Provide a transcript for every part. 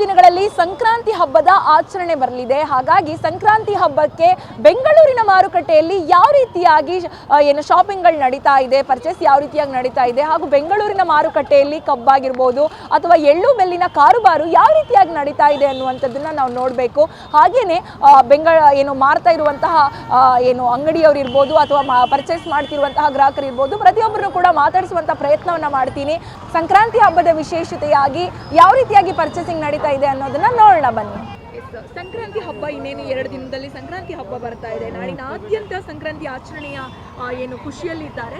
ದಿನಗಳ ದಿನಗಳಲ್ಲಿ ಸಂಕ್ರಾಂತಿ ಹಬ್ಬದ ಆಚರಣೆ ಬರಲಿದೆ. ಹಾಗಾಗಿ ಸಂಕ್ರಾಂತಿ ಹಬ್ಬಕ್ಕೆ ಬೆಂಗಳೂರಿನ ಮಾರುಕಟ್ಟೆಯಲ್ಲಿ ಯಾವ ರೀತಿಯಾಗಿ ಏನು ಶಾಪಿಂಗ್ಗಳು ನಡೀತಾ ಇದೆ ಪರ್ಚೇಸ್ ಯಾವ ರೀತಿಯಾಗಿ ನಡೀತಾ ಇದೆ, ಹಾಗೂ ಬೆಂಗಳೂರಿನ ಮಾರುಕಟ್ಟೆಯಲ್ಲಿ ಕಬ್ಬಾಗಿರ್ಬೋದು, ಅಥವಾ ಎಳ್ಳು ಬೆಲ್ಲಿನ ಕಾರುಬಾರು ಯಾವ ರೀತಿಯಾಗಿ ನಡೀತಾ ಇದೆ ಅನ್ನುವಂಥದ್ದನ್ನು ನಾವು ನೋಡಬೇಕು. ಹಾಗೆಯೇ ಬೆಂಗ ಏನು ಮಾರ್ತಾ ಇರುವಂತಹ ಏನು ಅಂಗಡಿಯವರು ಇರ್ಬೋದು, ಅಥವಾ ಪರ್ಚೇಸ್ ಮಾಡ್ತಿರುವಂತಹ ಗ್ರಾಹಕರು ಇರ್ಬೋದು, ಪ್ರತಿಯೊಬ್ಬರನ್ನು ಕೂಡ ಮಾತಾಡಿಸುವಂಥ ಪ್ರಯತ್ನವನ್ನ ಮಾಡ್ತೀನಿ. ಸಂಕ್ರಾಂತಿ ಹಬ್ಬದ ವಿಶೇಷತೆಯಾಗಿ ಯಾವ ರೀತಿಯಾಗಿ ಪರ್ಚೇಸಿಂಗ್ ನಡೀತಾ ಇದೆ ಅನ್ನೋದನ್ನ ನೋಡೋಣ ಬನ್ನಿ. ಸಂಕ್ರಾಂತಿ ಹಬ್ಬ ಇನ್ನೇನು ಎರಡು ದಿನದಲ್ಲಿ ಸಂಕ್ರಾಂತಿ ಹಬ್ಬ ಬರ್ತಾ ಇದೆ. ನಾಡಿನಾದ್ಯಂತ ಸಂಕ್ರಾಂತಿ ಆಚರಣೆಯ ಏನು ಖುಷಿಯಲ್ಲಿದ್ದಾರೆ.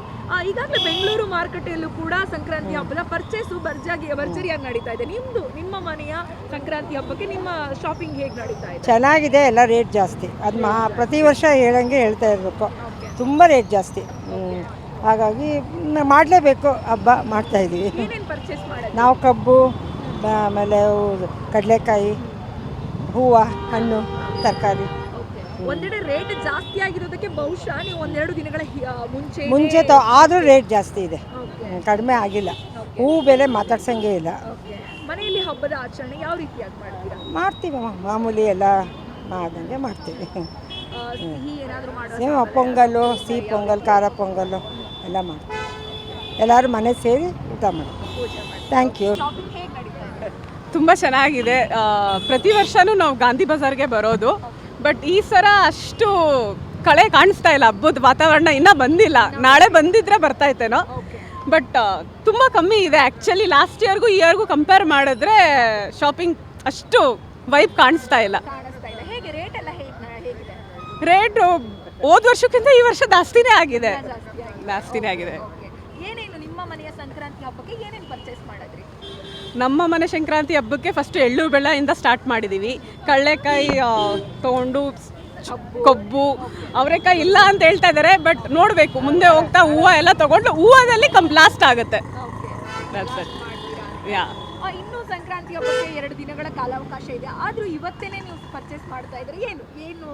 ಈಗಾಗಲೇ ಬೆಂಗಳೂರು ಮಾರುಕಟ್ಟೆಯಲ್ಲೂ ಕೂಡ ಸಂಕ್ರಾಂತಿ ಹಬ್ಬದ ಪರ್ಚೇಸು ಬರ್ಜಾಗಿ ಭರ್ಜರಿಯಾಗಿ ನಡೀತಾ ಇದೆ. ನಿಮ್ದು ನಿಮ್ಮ ಮನೆಯ ಸಂಕ್ರಾಂತಿ ಹಬ್ಬಕ್ಕೆ ನಿಮ್ಮ ಶಾಪಿಂಗ್ ಹೇಗೆ ನಡೀತಾ ಇದೆ? ಚೆನ್ನಾಗಿದೆ ಎಲ್ಲ ರೇಟ್ ಜಾಸ್ತಿ. ಅದು ಮಾ ಪ್ರತಿ ವರ್ಷ ಹೇಳಂಗೆ ಹೇಳ್ತಾ ಇರಬೇಕು. ತುಂಬ ರೇಟ್ ಜಾಸ್ತಿ. ಹಾಗಾಗಿ ಮಾಡಲೇಬೇಕು ಹಬ್ಬ ಮಾಡ್ತಾ ಇದ್ದೀವಿ ಏನೇನು ಪರ್ಚೇಸ್ ಮಾಡೋದು? ನಾವು ಕಬ್ಬು ಆಮೇಲೆ ಕಡಲೆಕಾಯಿ ಹೂವು ಹಣ್ಣು ತರಕಾರಿ. ಒಂದೆಡೆ ರೇಟ್ ಜಾಸ್ತಿ ಆಗಿರೋದಕ್ಕೆ ಬಹುಶಃ ನೀವು ಒಂದೆರಡು ದಿನಗಳ ಮುಂಚೆ ಮುಂಚೆ ತ ಆದರೂ ರೇಟ್ ಜಾಸ್ತಿ ಇದೆ. ಕಡಿಮೆ ಆಗಿಲ್ಲ. ಹೂವು ಬೆಲೆ ಮಾತಾಡ್ಸಂಗೆ ಇಲ್ಲ. ಮನೆಯಲ್ಲಿ ಹಬ್ಬದ ಆಚರಣೆ ಯಾವ ರೀತಿಯಾಗಿ ಮಾಡ್ತೀರಾ? ಮಾಡ್ತೀವಿ ಮಾಮೂಲಿ ಎಲ್ಲ ಆದಂಗೆ ಮಾಡ್ತೀವಿ. ಸಿಹಿ ಪೊಂಗಲ್ಲು ಸಿಹಿ ಪೊಂಗಲ್. ಖಾರ ಪೊಂಗಲ್ಲು ಎಲ್ಲ ಮಾಡ್ತೀವಿ. ಎಲ್ಲರೂ ಮನೆ ಸೇರಿ ಊಟ ಮಾಡ್ತೀವಿ. ಥ್ಯಾಂಕ್ ಯು ಶಾಪಿಂಗ್ ಹೇಗೆ ನಡೀತಾ ಇದೆ ತುಂಬ ಚೆನ್ನಾಗಿದೆ. ಪ್ರತಿ ವರ್ಷನೂ ನಾವು ಗಾಂಧಿ ಬಜಾರ್ಗೆ ಬರೋದು. ಬಟ್ ಈ ಸಲ ಅಷ್ಟು ಕಳೆ ಕಾಣಿಸ್ತಾ ಇಲ್ಲ. ಹಬ್ಬದ ವಾತಾವರಣ ಇನ್ನೂ ಬಂದಿಲ್ಲ. ನಾಳೆ ಬಂದಿದ್ರೆ ಬರ್ತಾ ಇತ್ತೇನೋ ಬಟ್ ತುಂಬ ಕಮ್ಮಿ ಇದೆ. ಆ್ಯಕ್ಚುಲಿ ಲಾಸ್ಟ್ ಇಯರ್ಗೂ ಈ ಇಯರ್ಗೂ ಕಂಪೇರ್ ಮಾಡಿದ್ರೆ ಶಾಪಿಂಗ್ ಅಷ್ಟು ವೈಬ್ ಕಾಣಿಸ್ತಾ ಇಲ್ಲ. ರೇಟ್ ಹೋದ ವರ್ಷಕ್ಕಿಂತ ಈ ವರ್ಷ ಜಾಸ್ತಿನೇ ಆಗಿದೆ. ಜಾಸ್ತಿ ಆಗಿದೆ. ಜಾಸ್ತಿನೇ ಆಗಿದೆ. ಏನೇನು ನಿಮ್ಮ ಮನೆಯ ಸಂಕ್ರಾಂತಿ ಹಬ್ಬಕ್ಕೆ ಏನೇನು ನಮ್ಮ ಮನೆ ಸಂಕ್ರಾಂತಿ ಹಬ್ಬಕ್ಕೆ ಫಸ್ಟ್ ಎಳ್ಳು ಬೆಳ್ಳದಿಂದ ಸ್ಟಾರ್ಟ್ ಮಾಡಿದ್ದೀವಿ ಕಡಲೆಕಾಯಿ ತೊಗೊಂಡು ಕೊಬ್ಬು ಅವರೆಕಾಯಿ ಇಲ್ಲ ಅಂತ ಹೇಳ್ತಾ ಇದ್ದಾರೆ ಬಟ್ ನೋಡಬೇಕು. ಮುಂದೆ ಹೋಗ್ತಾ ಹೂವು ಎಲ್ಲ ತೊಗೊಂಡು ಹೂವದಲ್ಲಿ ಕಂ ಬ್ಲಾಸ್ಟ್ ಆಗುತ್ತೆ. ಯಾ ಇನ್ನು ಸಂಕ್ರಾಂತಿ ಹಬ್ಬಕ್ಕೆ ಎರಡು ದಿನಗಳ ಕಾಲಾವಕಾಶ ಇದೆ. ಆದ್ರೂ ಇವತ್ತೇನೆ ನೀವು ಪರ್ಚೇಸ್ ಮಾಡ್ತಾ ಇದ್ರೆ ಏನು? ಏನು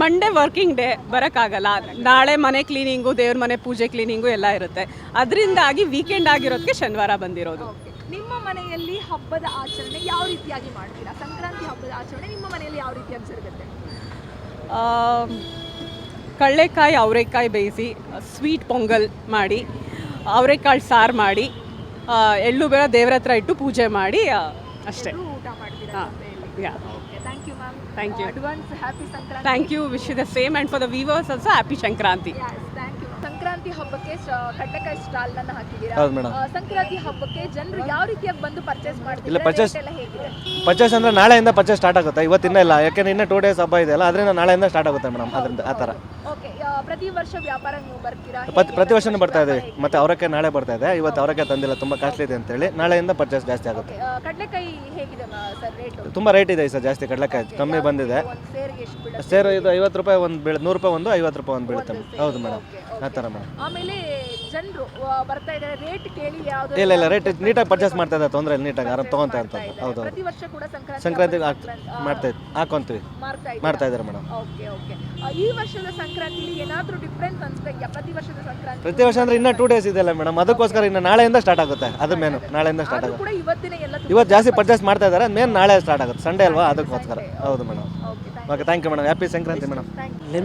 ಮಂಡೇ ವರ್ಕಿಂಗ್ ಡೇ ಬರೋಕ್ಕಾಗಲ್ಲ. ನಾಳೆ ಮನೆ ಕ್ಲೀನಿಂಗು ದೇವ್ರ ಮನೆ ಪೂಜೆ ಕ್ಲೀನಿಂಗು ಎಲ್ಲ ಇರುತ್ತೆ. ಅದರಿಂದಾಗಿ ವೀಕೆಂಡ್ ಆಗಿರೋದಕ್ಕೆ ಶನಿವಾರ ಬಂದಿರೋದು. ನಿಮ್ಮ ಮನೆಯಲ್ಲಿ ಹಬ್ಬದ ಆಚರಣೆ ಯಾವ ರೀತಿಯಾಗಿ ಮಾಡ್ತೀರಾ? ಸಂಕ್ರಾಂತಿ ಹಬ್ಬದ ಆಚರಣೆ ನಿಮ್ಮ ಮನೆಯಲ್ಲಿ ಯಾವ ರೀತಿಯಾಗಿ ಜರುಗುತ್ತೆ ಕಳ್ಳೆಕಾಯಿ ಅವರೆಕಾಯಿ ಬೇಯಿಸಿ ಸ್ವೀಟ್ ಪೊಂಗಲ್ ಮಾಡಿ ಅವರೆಕಾಳು ಸಾರು ಮಾಡಿ ಎಳ್ಳು ಬೇರೆ ದೇವ್ರ ಹತ್ರ ಇಟ್ಟು ಪೂಜೆ ಮಾಡಿ ಅಷ್ಟೇ. ಊಟ ಮಾಡ್ತೀರಾ thank you Thank you. Advance happy Sankranti thank you wish the same and for the viewers also happy Sankranti thank you Sankranti ಹಬ್ಬಕ್ಕೆ ಕಟ್ಟಕ ಕಡ್ಲೆಕಾಯಿ ಸ್ಟಾಲ್ ಅನ್ನ ಹಾಕಿದ್ದೀರಾ? ಹೌದು ಮೇಡಮ್. ಆ, ಸಂಕ್ರಾಂತಿ ಹಬ್ಬಕ್ಕೆ ಜನರು ಯಾವ ರೀತಿಯಾಗಿ ಬಂದು ಪರ್ಚೇಸ್ ಮಾಡ್ತಿದ್ದಾರೆ? ಇಲ್ಲ, purchase- ಎಲ್ಲ ಹೇಗಿದೆ? ಪರ್ಚೇಸ್ ಅಂದರೆ ನಾಳೆಯಿಂದ ಪರ್ಚೇಸ್ ಸ್ಟಾರ್ಟ್ ಆಗುತ್ತೆ. ಇವತ್ತಿನ ಇಲ್ಲ. ಯಾಕೆಂದ್ರೆ ಇನ್ನೂ ಟೂ ಡೇಸ್ ಹಬ್ಬ ಇದೆಯಲ್ಲ ಅದರಿಂದ ನಾಳೆಯಿಂದ ಸ್ಟಾರ್ಟ್ ಆಗುತ್ತೆ ಮೇಡಮ್ ಅದರಿಂದ ಆ ಥರ. ಓಕೆ ಪ್ರತಿ ವರ್ಷ ವ್ಯಾಪಾರ ನೀವು ಬರ್ತೀರಾ? ಪ್ರತಿ ಪ್ರತಿ ವರ್ಷನೂ ಬರ್ತಾ ಇದೆ. ಮತ್ತೆ ಅವರಕ್ಕೆ ನಾಳೆ ಬರ್ತಾ ಇದೆ. ಇವತ್ತು ಅವರಕ್ಕೆ ತಂದಿಲ್ಲ. ತುಂಬ ಕಾಸ್ಟ್ಲಿ ಇದೆ ಅಂತೇಳಿ. ನಾಳೆಯಿಂದ ಪರ್ಚೇಸ್ ಜಾಸ್ತಿ ಆಗುತ್ತೆ. ಕಡಲೆಕಾಯಿ ಹೇಗಿದೆ ಸರ್ ರೇಟ್ ತುಂಬ ರೇಟ್ ಇದೆ ಸರ್ ಜಾಸ್ತಿ ಕಡಲೆಕಾಯಿ. ಕಮ್ಮಿ ಬಂದಿದೆ. ಒಂದು ಸೇರಿಗೆ ಎಷ್ಟು ಬೀಳುತ್ತೆ ಸೇರು ಇದು ಐವತ್ತು ರೂಪಾಯಿ ಒಂದು ಬೀಳ ನೂರು ರೂಪಾಯಿ ಒಂದು ಐವತ್ತು ರೂಪಾಯಿ ಒಂದು ಬೀಳುತ್ತೆ. ಹೌದು ಮೇಡಮ್ ಆ ಥರ ಮೇಡಮ್ ಆಮೇಲೆ ಜನರು ಬರ್ತಾ ಇದ್ದಾರೆ. ರೇಟ್ ಕೇಳಿ ಯಾವ್ದು ಇಲ್ಲ ಇಲ್ಲ ರೇಟ್ ನೀಟಾಗಿ ಪರ್ಚೇಸ್ ಮಾಡ್ತಾ ಇದ್ದಾರೆ ತೊಂದರೆ ಇಲ್ಲ ನೀಟಾಗಿ ಆರಾಮ್ ತೊಗೊತಾ ಅಂತ. ಹೌದು ಹೌದು ಪ್ರತಿ ವರ್ಷ ಕೂಡ ಸಂಕ್ರಾಂತಿ ಸಂಕ್ರಾಂತಿ- ಮಾಡ್ತಾ ಇದ್- ಹಾಕೊಂತೀವಿ. ಮಾಡ್ತಾ ಮಾಡ್ತಾ ಇದ್ದಾರೆ ಮೇಡಮ್. Okay okay. ಈ ವರ್ಷದ ಸಂಕ್ರಾಂತಿಲಿ ಏನಾದರೂ ಡಿಫ್ರೆನ್ಸ್ ಅನ್ಸ್ತಾ ಪ್ರತಿ ವರ್ಷದ ಸಂಕ್ರಾಂತಿ ಪ್ರತಿ ವರ್ಷ ಅಂದ್ರೆ ಇನ್ನೂ ಟೂ ಡೇಸ್ ಇದೆಯಲ್ಲ ಮೇಡಮ್. ಅದಕ್ಕೋಸ್ಕರ ಇನ್ನು ನಾಳೆಯಿಂದ ಸ್ಟಾರ್ಟ್ ಆಗುತ್ತೆ. ಅದು ಮೇನು ನಾಳೆಯಿಂದ ಸ್ಟಾರ್ಟ್ ಆಗುತ್ತೆ. ಕೂಡ ಇವತ್ತಿನ ಎಲ್ಲ ಇವತ್ತು ಜಾಸ್ತಿ ಪರ್ಚೇಸ್ ಮಾಡ್ತಾ ಇದ್ದಾರೆ. ಮೇನ್ ನಾಳೆ ಸ್ಟಾರ್ಟ್ ಆಗುತ್ತೆ. ಸಂಡೇ ಅಲ್ವಾ? ಅದಕ್ಕೋಸ್ಕರ. ಹೌದು madam. Okay thank you madam. Happy Sankranti madam.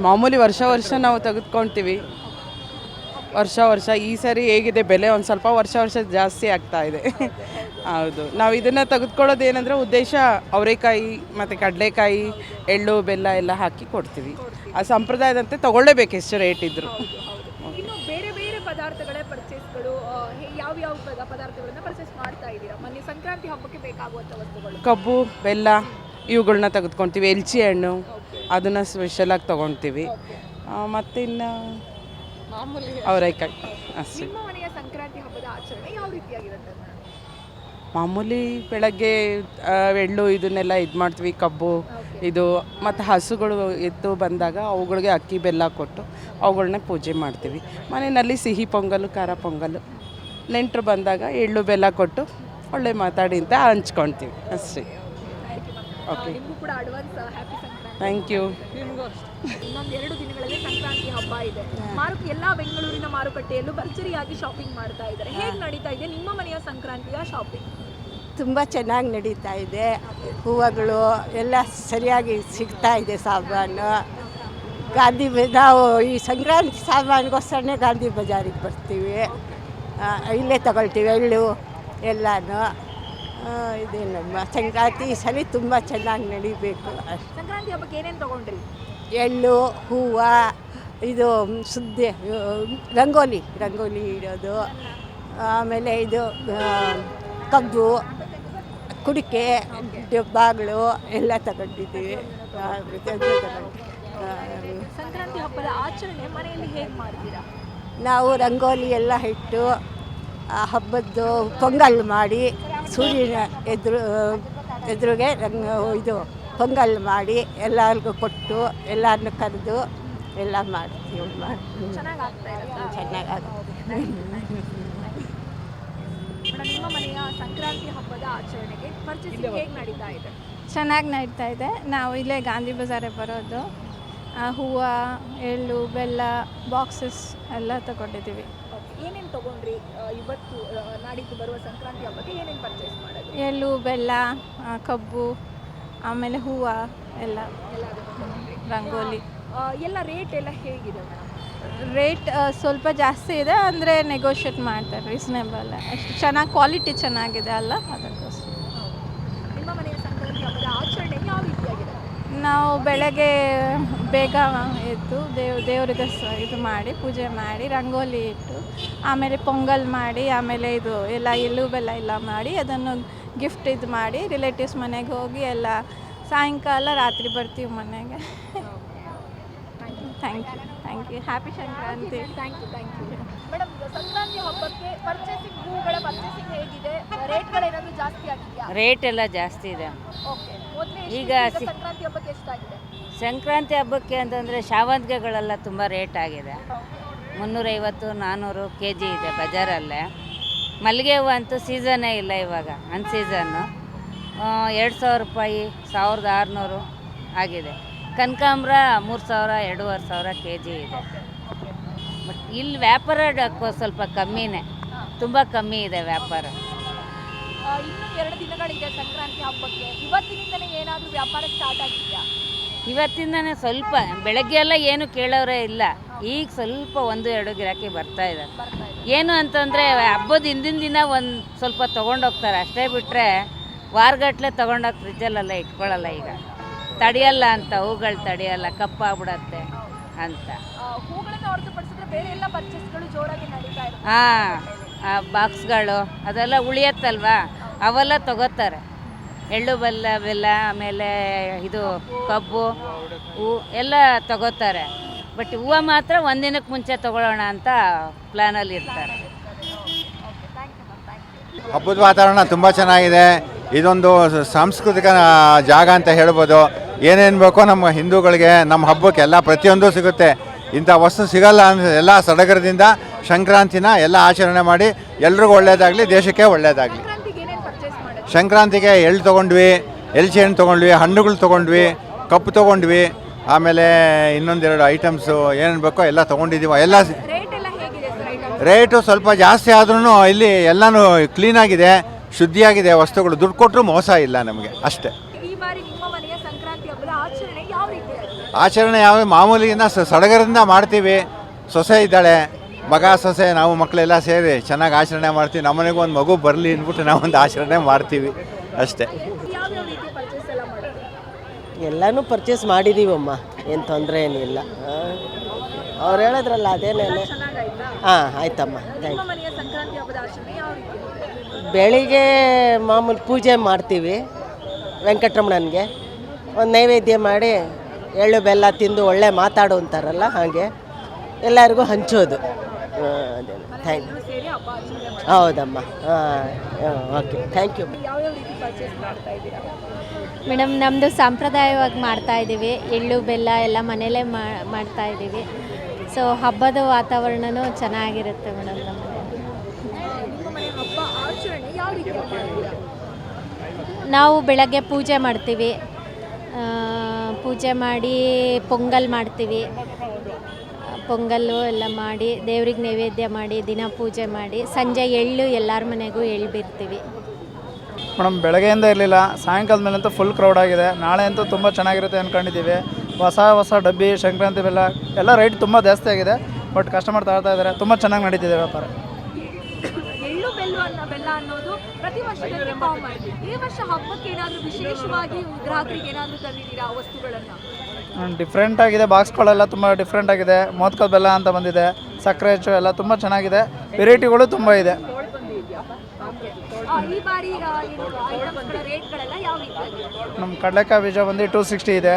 ಮಾಮೂಲಿ ವರ್ಷ ವರ್ಷ ನಾವು ತೆಗೆದುಕೊಳ್ತೀವಿ ವರ್ಷ ವರ್ಷ ಈ ಸರಿ ಹೇಗಿದೆ ಬೆಲೆ ಒಂದು ಸ್ವಲ್ಪ ವರ್ಷ ವರ್ಷ ಜಾಸ್ತಿ ಆಗ್ತಾ ಇದೆ. ಹೌದು. ನಾವು ಇದನ್ನು ತೆಗೆದುಕೊಳ್ಳೋದು ಏನಂದರೆ ಉದ್ದೇಶ ಅವರೆಕಾಯಿ ಮತ್ತು ಕಡಲೆಕಾಯಿ ಎಳ್ಳು ಬೆಲ್ಲ ಎಲ್ಲ ಹಾಕಿ ಕೊಡ್ತೀವಿ. ಆ ಸಂಪ್ರದಾಯದಂತೆ ತಗೊಳ್ಳೇಬೇಕು ಎಷ್ಟು ರೇಟ್ ಇದ್ದರು ಇನ್ನು ಬೇರೆ ಬೇರೆ ಪದಾರ್ಥಗಳ ಪರ್ಚೇಸ್ಗಳು ಯಾವ ಯಾವ ಪದಾರ್ಥಗಳನ್ನ ಪರ್ಚೇಸ್ ಮಾಡ್ತಾ ಇದ್ದೀರಾ ಮೊನ್ನೆ ಸಂಕ್ರಾಂತಿ ಹಬ್ಬಕ್ಕೆ ಬೇಕಾಗುವಂತ ವಸ್ತುಗಳು. ಕಬ್ಬು ಬೆಲ್ಲ ಇವುಗಳನ್ನ ತೆಗೆದುಕೊಳ್ತೀವಿ ಎಲ್ಚಿ ಹಣ್ಣು ಅದನ್ನು ಸ್ಪೆಷಲಾಗಿ ತೊಗೊಳ್ತೀವಿ. ಮತ್ತಿನ್ನು ಅವರೆಕಾಯಿ. ಅಷ್ಟೇ ಸಂಕ್ರಾಂತಿ ಹಬ್ಬದ ಆಚರಣೆ ಯಾವ ರೀತಿಯಾಗಿರುತ್ತೆ? ಮಾಮೂಲಿ ಬೆಳಗ್ಗೆ ಎಳ್ಳು ಇದನ್ನೆಲ್ಲ ಇದು ಮಾಡ್ತೀವಿ ಕಬ್ಬು ಇದು. ಮತ್ತು ಹಸುಗಳು ಎದ್ದು ಬಂದಾಗ ಅವುಗಳಿಗೆ ಅಕ್ಕಿ ಬೆಲ್ಲ ಕೊಟ್ಟು ಅವುಗಳನ್ನ ಪೂಜೆ ಮಾಡ್ತೀವಿ. ಮನೆಯಲ್ಲಿ ಸಿಹಿ ಪೊಂಗಲು ಖಾರ ಪೊಂಗಲು. ನೆಂಟರು ಬಂದಾಗ ಎಳ್ಳು ಬೆಲ್ಲ ಕೊಟ್ಟು ಒಳ್ಳೆ ಮಾತಾಡಿ ಅಂತ ಹಂಚ್ಕೊಳ್ತೀವಿ. ಅಷ್ಟೇ. ಓಕೆ ಥ್ಯಾಂಕ್ ಯು ಇನ್ನೊಂದು ಎರಡು ದಿನಗಳಲ್ಲಿ ಸಂಕ್ರಾಂತಿ ಹಬ್ಬ ಇದೆ. ಮಾರುಕ ಎಲ್ಲಾ ಬೆಂಗಳೂರಿನ ಮಾರುಕಟ್ಟೆಯಲ್ಲೂ ಭರ್ಜರಿಯಾಗಿ ಶಾಪಿಂಗ್ ಮಾಡ್ತಾ ಇದ್ದಾರೆ. ಹೇಗೆ ನಡೀತಾ ಇದೆ ನಿಮ್ಮ ಮನೆಯ ಸಂಕ್ರಾಂತಿಯ ಶಾಪಿಂಗ್ ತುಂಬ ಚೆನ್ನಾಗಿ ನಡೀತಾ ಇದೆ. ಹೂವುಗಳು ಎಲ್ಲ ಸರಿಯಾಗಿ ಸಿಗ್ತಾ ಇದೆ ಸಾಮಾನು ಗಾಂಧಿ ಬ- ನಾವು ಈ ಸಂಕ್ರಾಂತಿ ಸಾಮಾನಿಗೋಸ್ಕರನೇ ಗಾಂಧಿ ಬಜಾರಿಗೆ ಬರ್ತೀವಿ. ಆ, ಇಲ್ಲೇ ತಗೊಳ್ತೀವಿ ಎಳ್ಳು ಎಲ್ಲನೂ. ಇದೆ ನಮ್ಮ ಸಂಕ್ರಾಂತಿ ಈ ಸಲ ತುಂಬ ಚೆನ್ನಾಗಿ ನಡಿಬೇಕು. ಅಷ್ಟೇ ಸಂಕ್ರಾಂತಿ ಹಬ್ಬಕ್ಕೆ ಏನೇನು ತಗೊಂಡ್ರಿ? ಎಳ್ಳು ಹೂವು ಇದು ಸುದ್ದಿ ರಂಗೋಲಿ ರಂಗೋಲಿ ಇಡೋದು. ಆಮೇಲೆ ಇದು ಆ, ಕಬ್ಬು ಕುಡಿಕೆ ಡಬ್ಬಾಗಳು ಎಲ್ಲ ತಗೊಂಡಿದ್ದೀವಿ. ಆ, ಪ್ರತಿಯೊಂದು ತಗೊಂಡು ಆ, ಸಂಕ್ರಾಂತಿ ಹಬ್ಬದ ಆಚರಣೆ ಮನೆಯಲ್ಲಿ ಹೇಗೆ ಮಾಡ್ತೀರಾ? ನಾವು ರಂಗೋಲಿ ಎಲ್ಲ ಇಟ್ಟು ಆ ಹಬ್ಬದ್ದು ಪೊಂಗಲ್ ಮಾಡಿ ಸೂರ್ಯನ ಎದುರು ಎದುರಿಗೆ ರಂಗ ಇದು ಪೊಂಗಲ್ ಮಾಡಿ ಎಲ್ಲರಿಗೂ ಕೊಟ್ಟು ಎಲ್ಲರನ್ನು ಕರೆದು ಎಲ್ಲ ಮಾಡ್ತೀವಿ. ಮಾಡ್ತೀವಿ ಚೆನ್ನಾಗಿ ಆಗ್ತಾ ಇರುತ್ತಾ ಚೆನ್ನಾಗಾಗುತ್ತೆ. ಮೇಡಮ್ ನಿಮ್ಮ ಮನೆಯ ಸಂಕ್ರಾಂತಿ ಹಬ್ಬದ ಆಚರಣೆಗೆ ಪರ್ಚೇಸಿಂಗ್ ಹೇಗೆ ನಡೀತಾ ಇದೆ? ಚೆನ್ನಾಗಿ ನಡೀತಾ ಇದೆ. ನಾವು ಇಲ್ಲೇ ಗಾಂಧಿ ಬಜಾರೇ ಬರೋದು. ಹೂವು ಎಳ್ಳು ಬೆಲ್ಲ ಬಾಕ್ಸಸ್ ಎಲ್ಲ ತಗೊಂಡಿದ್ದೀವಿ. ಏನೇನು ತಗೊಂಡ್ರಿ? ಇವತ್ತು ನಾಡಿದ್ದು ಬರುವ ಸಂಕ್ರಾಂತಿ ಹಬ್ಬಕ್ಕೆ ಏನೇನು ಪರ್ಚೇಸ್ ಮಾಡೋದು ಎಳ್ಳು ಬೆಲ್ಲ ಆ, ಕಬ್ಬು ಆಮೇಲೆ ಹೂವು ಎಲ್ಲ. ರಂಗೋಲಿ. ಆ, ಎಲ್ಲ ರೇಟ್ ಎಲ್ಲ ಹೇಗಿದೆ ಮೇಡಮ್? ರೇಟ್ ಸ್ವಲ್ಪ ಜಾಸ್ತಿ ಇದೆ ಅಂದರೆ ನೆಗೋಷಿಯೇಟ್ ಮಾಡ್ತಾರೆ ರೀಸನೇಬಲ್ ಅಷ್ಟು ಚೆನ್ನಾಗಿ ಕ್ವಾಲಿಟಿ ಚೆನ್ನಾಗಿದೆ ಅಲ್ಲ ಅದಕ್ಕೋಸ್ಕರ ನಿಮ್ಮ ಮನೆಯ ಸಂಕ್ರಾಂತಿ ಹಬ್ಬದ ಆಚರಣೆ ಯಾವ ರೀತಿಯಾಗಿದೆ ನಾವು ಬೆಳಗ್ಗೆ ಬೇಗ ಎದ್ದು ದೇವ್ ದೇವ್ರಿಗೆ ಸ ಇದು ಮಾಡಿ ಪೂಜೆ ಮಾಡಿ ರಂಗೋಲಿ ಇಟ್ಟು ಆಮೇಲೆ ಪೊಂಗಲ್ ಮಾಡಿ ಆಮೇಲೆ ಇದು ಎಲ್ಲ ಎಳ್ಳು ಬೆಲ್ಲ ಎಲ್ಲ ಮಾಡಿ ಅದನ್ನು ಗಿಫ್ಟ್ ಇದು ಮಾಡಿ ರಿಲೇಟಿವ್ಸ್ ಮನೆಗೆ ಹೋಗಿ ಎಲ್ಲ ಸಾಯಂಕಾಲ ರಾತ್ರಿ ಬರ್ತೀವಿ ಮನೆಗೆ. Thank you thank you happy Sankranti. Thank you thank you madam Sankranti ಹಬ್ಬಕ್ಕೆ ಪರ್ಚೇಸಿಂಗ್ ಹೂಗಳ ಪರ್ಚೇಸಿಂಗ್ ಹೇಗಿದೆ? ರೇಟ್ಗಳೇನಾದರೂ ಜಾಸ್ತಿ ಆಗಿದೆಯಾ? ರೇಟ್ ಎಲ್ಲ ಜಾಸ್ತಿ ಇದೆ. ಓಕೆ ಮೊದಲೇ ಈಗ ಸಿ- ಸಂಕ್ರಾಂತಿ ಹಬ್ಬಕ್ಕೆ ಎಷ್ಟಾಗಿದೆ? ಸಂಕ್ರಾಂತಿ ಹಬ್ಬಕ್ಕೆ ಅಂತಂದರೆ ಶಾವಂತಿಗೆಗಳೆಲ್ಲ ತುಂಬ ರೇಟ್ ಆಗಿದೆ. ಮುನ್ನೂರೈವತ್ತು ನಾನ್ನೂರು ಕೆ ಜಿ ಇದೆ ಬಜಾರಲ್ಲೇ. ಮಲ್ಲಿಗೆ ಹೂವು ಅಂತೂ ಸೀಸನ್ನೇ ಇಲ್ಲ ಇವಾಗ ಅನ್ ಸೀಸನ್ನು ಎರಡು ಸಾವಿರ ರೂಪಾಯಿ ಸಾವಿರದ ಆರುನೂರು ಆಗಿದೆ. ಕನಕಾಂಬ್ರ ಮೂರು ಸಾವಿರ ಎರಡೂವರೆ ಸಾವಿರ ಕೆ ಜಿ ಇದೆ ಇಲ್ಲಿ ವ್ಯಾಪಾರ ಸ್ವಲ್ಪ ಕಮ್ಮಿನೇ. ತುಂಬ ಕಮ್ಮಿ ಇದೆ ವ್ಯಾಪಾರ. ಇನ್ನೂ ಎರಡು ದಿನಗಳಿದೆ ಸಂಕ್ರಾಂತಿ ಹಬ್ಬಕ್ಕೆ. ಇವತ್ತಿನಿಂದಲೇ ಏನಾದರೂ ವ್ಯಾಪಾರ ಸ್ಟಾರ್ಟ್ ಆಗಿದೆಯಾ? ಇವತ್ತಿಂದನೇ ಸ್ವಲ್ಪ ಬೆಳಗ್ಗೆ ಎಲ್ಲ ಏನು ಕೇಳೋರೇ ಇಲ್ಲ. ಈಗ ಸ್ವಲ್ಪ ಒಂದು ಎರಡು ಗಿರಾಕಿ ಬರ್ತಾ ಇದೆ. ಏನು ಅಂತಂದರೆ ಹಬ್ಬದ ಹಿಂದಿನ ದಿನ ಒಂದು ಸ್ವಲ್ಪ ತೊಗೊಂಡೋಗ್ತಾರೆ ಅಷ್ಟೇ ಬಿಟ್ಟರೆ ವಾರಗಟ್ಲೆ ತೊಗೊಂಡೋಗಿ ಫ್ರಿಜ್ಜಲ್ಲೆಲ್ಲ ಇಟ್ಕೊಳ್ಳಲ್ಲ ಈಗ. ತಡೆಯಲ್ಲ ಅಂತ ಹೂಗಳು ತಡೆಯಲ್ಲ ಕಪ್ಪಾಗ್ಬಿಡತ್ತೆ. ಅಂತ. ಆ, ಹೂಗಳನ್ನು ಹೊರತುಪಡಿಸಿದ್ರೆ ಬೇರೆ ಎಲ್ಲ ಪರ್ಚೇಸ್ಗಳು ಜೋರಾಗಿ ನಡೀತಾ ಇರುತ್ತೆ. ಹಾಂ ಬಾಕ್ಸ್ಗಳು ಅದೆಲ್ಲ ಉಳಿಯತ್ತಲ್ವಾ? ಅವೆಲ್ಲ ತಗೋತಾರೆ. ಎಳ್ಳು ಬೆಲ್ಲ ಬೆಲ್ಲ ಆಮೇಲೆ ಇದು ಕಬ್ಬು ಹೂ ಎಲ್ಲ ತಗೋತಾರೆ. ಬಟ್ ಹೂವು ಮಾತ್ರ ಒಂದಿನಕ್ಕೆ ಮುಂಚೆ ತಗೊಳ್ಳೋಣ ಅಂತ ಪ್ಲ್ಯಾನಲ್ಲಿ ಇರ್ತಾರೆ. ಹಬ್ಬದ ವಾತಾವರಣ ತುಂಬ ಚೆನ್ನಾಗಿದೆ. ಇದೊಂದು ಸಾಂಸ್ಕೃತಿಕ ಜಾಗ ಅಂತ ಹೇಳ್ಬೋದು. ಏನೇನು ಬೇಕೋ ನಮ್ಮ ಹಿಂದೂಗಳಿಗೆ ನಮ್ಮ ಹಬ್ಬಕ್ಕೆ ಎಲ್ಲ ಪ್ರತಿಯೊಂದು ಸಿಗುತ್ತೆ. ಇಂಥ ವಸ್ತು ಸಿಗಲ್ಲ ಅಂತ ಎಲ್ಲ ಸಡಗರದಿಂದ ಸಂಕ್ರಾಂತಿನ ಎಲ್ಲ ಆಚರಣೆ ಮಾಡಿ ಎಲ್ರಿಗೂ ಒಳ್ಳೆಯದಾಗಲಿ ದೇಶಕ್ಕೆ ಒಳ್ಳೆಯದಾಗಲಿ ಸಂಕ್ರಾಂತಿಗೆ ಎಳ್ಳು ತೊಗೊಂಡ್ವಿ ಎಲ್ಚಿ ಹಣ್ಣು ತೊಗೊಂಡ್ವಿ ಹಣ್ಣುಗಳು ತೊಗೊಂಡ್ವಿ ಕಪ್ಪು ತೊಗೊಂಡ್ವಿ ಆಮೇಲೆ ಇನ್ನೊಂದೆರಡು ಐಟಮ್ಸು ಏನೇನು ಬೇಕೋ ಎಲ್ಲ ತೊಗೊಂಡಿದ್ದೀವಿ. ಎಲ್ಲ ರೇಟು ಸ್ವಲ್ಪ ಜಾಸ್ತಿ ಆದ್ರೂ ಇಲ್ಲಿ ಎಲ್ಲನೂ ಕ್ಲೀನಾಗಿದೆ ಶುದ್ಧಿಯಾಗಿದೆ ವಸ್ತುಗಳು. ದುಡ್ಡು ಕೊಟ್ಟರು ಮೋಸ ಇಲ್ಲ ನಮಗೆ ಅಷ್ಟೇ ಈ ಬಾರಿ ನಿಮ್ಮ ಮನೆಯ ಸಂಕ್ರಾಂತಿ ಹಬ್ಬದ ಆಚರಣೆ ಯಾವ ರೀತಿಯಾಗಿದೆ ಆಚರಣೆ ಯಾವ ಮಾಮೂಲಿಯಿಂದ ಸಡಗರದಿಂದ ಮಾಡ್ತೀವಿ. ಸೊಸೆ ಇದ್ದಾಳೆ ಮಗ ಸೊಸೆ ನಾವು ಮಕ್ಕಳೆಲ್ಲ ಸೇರಿ ಚೆನ್ನಾಗಿ ಆಚರಣೆ ಮಾಡ್ತೀವಿ. ನಮ್ಮನೆಗೂ ಒಂದು ಮಗು ಬರಲಿ ಅಂದ್ಬಿಟ್ಟು ನಾವೊಂದು ಆಚರಣೆ ಮಾಡ್ತೀವಿ ಅಷ್ಟೇ. ಎಲ್ಲನೂ ಪರ್ಚೇಸ್ ಮಾಡಿದ್ದೀವಮ್ಮ ಏನು ತೊಂದರೆ ಏನಿಲ್ಲ ಅವ್ರು ಹೇಳಿದ್ರಲ್ಲ ಅದೇನೇನೆ ಹಾಂ ಆಯ್ತಮ್ಮ ಬೆಳಿಗ್ಗೆ ಮಾಮೂಲಿ ಪೂಜೆ ಮಾಡ್ತೀವಿ ವೆಂಕಟರಮಣನಿಗೆ. ಒಂದು ನೈವೇದ್ಯ ಮಾಡಿ ಎಳ್ಳು ಬೆಲ್ಲ ತಿಂದು ಒಳ್ಳೆ ಮಾತಾಡು ಅಂತಾರಲ್ಲ ಹಾಗೆ ಎಲ್ಲರಿಗೂ ಹಂಚೋದು. ಥ್ಯಾಂಕ್ ಆಚರಣೆ ಮಾಡಿ ಹೌದಮ್ಮ. ಹಾಂ ಓಕೆ ಥ್ಯಾಂಕ್ ಯು ಮೇಡಮ್ ನಮ್ಮದು ಸಾಂಪ್ರದಾಯವಾಗಿ ಮಾಡ್ತಾ ಇದ್ದೀವಿ. ಎಳ್ಳು ಬೆಲ್ಲ ಎಲ್ಲ ಮನೇಲೇ ಮಾಡ್ತಾ ಇದ್ದೀವಿ. ಸೊ ಹಬ್ಬದ ವಾತಾವರಣನೂ ಚೆನ್ನಾಗಿರುತ್ತೆ ಮೇಡಮ್ ನಮ್ಮ ನಾವು ಬೆಳಗ್ಗೆ ಪೂಜೆ ಮಾಡ್ತೀವಿ. ಪೂಜೆ ಮಾಡಿ ಪೊಂಗಲ್ ಮಾಡ್ತೀವಿ. ಪೊಂಗಲ್ಲು ಎಲ್ಲ ಮಾಡಿ, ದೇವ್ರಿಗೆ ನೈವೇದ್ಯ ಮಾಡಿ, ದಿನ ಪೂಜೆ ಮಾಡಿ, ಸಂಜೆ ಎಳ್ಳು ಎಲ್ಲರ ಮನೆಗೂ ಎಳ್ಳು ಬಿಡ್ತೀವಿ. ಮೇಡಮ್, ಬೆಳಗ್ಗೆಯಿಂದ ಇರಲಿಲ್ಲ, ಸಾಯಂಕಾಲದ ಮೇಲಂತೂ ಫುಲ್ ಕ್ರೌಡ್ ಆಗಿದೆ ನಾಳೆ ಅಂತೂ ತುಂಬ ಚೆನ್ನಾಗಿರುತ್ತೆ ಅಂದ್ಕೊಂಡಿದ್ದೀವಿ ಹೊಸ ಹೊಸ ಡಬ್ಬಿ, ಸಂಕ್ರಾಂತಿ ಬೆಲ್ಲ, ಎಲ್ಲ ರೇಟ್ ತುಂಬ ಜಾಸ್ತಿ ಆಗಿದೆ ಬಟ್ ಕಸ್ಟಮರ್ ತಗೊಳ್ತಾ ಇದ್ದಾರೆ, ತುಂಬ ಚೆನ್ನಾಗಿ ನಡೀತಿದೆ ವ್ಯಾಪಾರ. ಬೆಲ್ಲ ಅನ್ನೋದು ಪ್ರತಿ ವರ್ಷದಲ್ಲಿ ಕಾಮನ್ ಈ ವರ್ಷ ಹಬ್ಬಕ್ಕೆ ಏನಾದರೂ ವಿಶೇಷವಾಗಿ ಗ್ರಾಹಕರಿಗೆ ಏನಾದರೂ ತಂದಿದ್ದೀರಾ ವಸ್ತುಗಳನ್ನು? ಡಿಫ್ರೆಂಟ್ ಆಗಿದೆ. ಬಾಕ್ಸ್ಗಳೆಲ್ಲ ತುಂಬ ಡಿಫ್ರೆಂಟ್ ಆಗಿದೆ. ಮೋದ್ಕಲ್ ಬೆಲ್ಲ ಅಂತ ಬಂದಿದೆ. ಸಕ್ಕರೆ ಹೆಚ್ಚು ಎಲ್ಲ ತುಂಬ ಚೆನ್ನಾಗಿದೆ. ವೆರೈಟಿಗಳು ತುಂಬ ಇದೆ. ಈ ಬಾರಿ ರೇಟ್ಗಳೆಲ್ಲ ಯಾವ ರೀತಿ ನಮ್ಮ ಕಡಲೆಕಾಯಿ ಬೀಜ ಬಂದು ಟೂ ಸಿಕ್ಸ್ಟಿ ಇದೆ.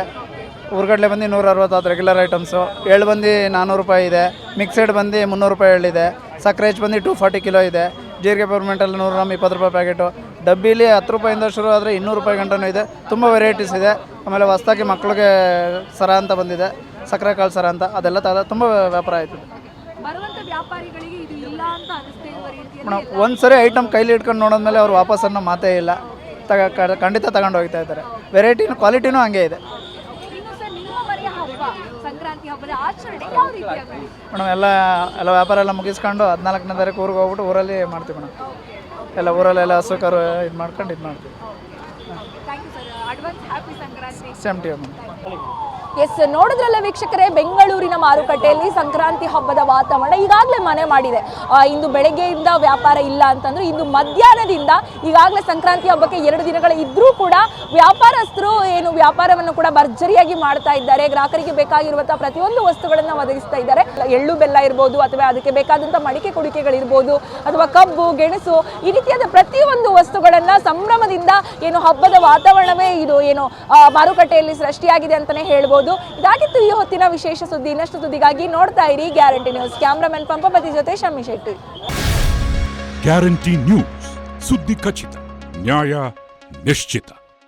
ಉರ್ಗಡ್ಲೆ ಬಂದು ನೂರ ಅರವತ್ತು ರೆಗ್ಯುಲರ್ ಐಟಮ್ಸು ಎಳ್ಳು ಬಂದು ನಾನ್ನೂರು ರೂಪಾಯಿ ಇದೆ. ಮಿಕ್ಸೆಡ್ ಬಂದು ಮುನ್ನೂರು ರೂಪಾಯಿ ಎಳ್ಳಿದೆ. ಸಕ್ಕರೆ ಹೆಚ್ಚು ಬಂದು ಟೂ ಫಾರ್ಟಿ ಕಿಲೋ ಇದೆ. ಜೀರಿಗೆ ಪರ್ಮೆಂಟಲ್ಲಿ ನೂರು ಗ್ರಾಮ್ ಇಪ್ಪತ್ತು ರೂಪಾಯಿ ಪ್ಯಾಕೆಟು ಡಬ್ಬಿಲಿ ಹತ್ತು ರೂಪಾಯಿಂದ ಶುರು ಆದರೆ ಇನ್ನೂರು ರೂಪಾಯಿ ಗಂಟನೂ ಇದೆ. ತುಂಬ ವೆರೈಟೀಸ್ ಇದೆ. ಆಮೇಲೆ ಹೊಸ್ದಾಗಿ ಮಕ್ಕಳಿಗೆ ಸರ ಅಂತ ಬಂದಿದೆ. ಸಕ್ಕರೆ ಕಾಳು ಸರ ಅಂತ. ಅದೆಲ್ಲ ತ ತುಂಬ ವ್ಯಾಪಾರ ಆಯಿತು. ಮೇಡಮ್ ಒಂದು ಸರಿ ಐಟಮ್ ಕೈಲಿ ಇಟ್ಕೊಂಡು ನೋಡಿದ್ಮೇಲೆ ಅವ್ರು ವಾಪಸ್ ಅನ್ನೋ ಮಾತೇ ಇಲ್ಲ. ತಗ ಕ- ಖಂಡಿತ ತಗೊಂಡು ಹೋಗ್ತಾ ಇದ್ದಾರೆ. ವೆರೈಟಿನೂ ಕ್ವಾಲಿಟಿನೂ ಹಂಗೆ ಇದೆ ಇನ್ನು ಸರ್ ನಿಮ್ಮ ಮನೆಯ ಹಬ್ಬ ಸಂಕ್ರಾಂತಿ ಆಚರಣೆ ಯಾವ ರೀತಿಯಾಗಿ ಮೇಡಮ್ ಎಲ್ಲ ಎಲ್ಲ ವ್ಯಾಪಾರ ಎಲ್ಲ ಮುಗಿಸ್ಕೊಂಡು ಹದಿನಾಲ್ಕನೇ ತಾರೀಕು ಊರಿಗೆ ಹೋಗ್ಬಿಟ್ಟು ಊರಲ್ಲಿ ಮಾಡ್ತೀವಿ ಮೇಡಮ್. ಎಲ್ಲ ಊರಲ್ಲೆಲ್ಲ ಹಸು ಕರು ಇದು ಮಾಡ್ಕೊಂಡು ಇದು ಮಾಡ್ತೀವಿ. Thank you sir advance happy Sankranti same T S, ನೋಡಿದ್ರಲ್ಲ ವೀಕ್ಷಕರೇ, ಬೆಂಗಳೂರಿನ ಮಾರುಕಟ್ಟೆಯಲ್ಲಿ ಸಂಕ್ರಾಂತಿ ಹಬ್ಬದ ವಾತಾವರಣ ಈಗಾಗಲೇ ಮನೆ ಮಾಡಿದೆ. ಇಂದು ಬೆಳಗ್ಗೆಯಿಂದ ವ್ಯಾಪಾರ ಇಲ್ಲ ಅಂತಂದ್ರೆ, ಇಂದು ಮಧ್ಯಾಹ್ನದಿಂದ ಈಗಾಗಲೇ ಸಂಕ್ರಾಂತಿ ಹಬ್ಬಕ್ಕೆ ಎರಡು ದಿನಗಳ ಇದ್ರೂ ಕೂಡ ವ್ಯಾಪಾರಸ್ಥರು ಏನು ವ್ಯಾಪಾರವನ್ನು ಕೂಡ ಭರ್ಜರಿಯಾಗಿ ಮಾಡ್ತಾ ಇದ್ದಾರೆ. ಗ್ರಾಹಕರಿಗೆ ಬೇಕಾಗಿರುವಂತಹ ಪ್ರತಿಯೊಂದು ವಸ್ತುಗಳನ್ನ ಒದಗಿಸ್ತಾ ಇದ್ದಾರೆ. ಎಳ್ಳು ಬೆಲ್ಲ ಇರ್ಬೋದು, ಅಥವಾ ಅದಕ್ಕೆ ಬೇಕಾದಂತಹ ಮಡಿಕೆ ಕುಡಿಕೆಗಳಿರ್ಬೋದು, ಅಥವಾ ಕಬ್ಬು, ಗೆಣಸು, ಈ ರೀತಿಯಾದ ಪ್ರತಿಯೊಂದು ವಸ್ತುಗಳನ್ನ ಸಂಭ್ರಮದಿಂದ ಏನು ಹಬ್ಬದ ವಾತಾವರಣವೇ ಇದು, ಏನು ಮಾರುಕಟ್ಟೆಯಲ್ಲಿ ಸೃಷ್ಟಿಯಾಗಿದೆ ಅಂತಾನೆ ಹೇಳ್ಬೋದು. ಇದಾಗಿತ್ತು ಈ ಹೊತ್ತಿನ ವಿಶೇಷ ಸುದ್ದಿ. ಇನ್ನಷ್ಟು ಸುದ್ದಿಗಾಗಿ ನೋಡ್ತಾ ಇರಿ ಗ್ಯಾರಂಟಿ ನ್ಯೂಸ್. ಕ್ಯಾಮ್ರಾಮನ್ ಪಂಪಪತಿ ಜೊತೆ ಶಮಿ ಶೆಟ್ಟಿ. Guarantee news. ಸುದ್ದಿ ಖಚಿತ, ನ್ಯಾಯ ನಿಶ್ಚಿತ.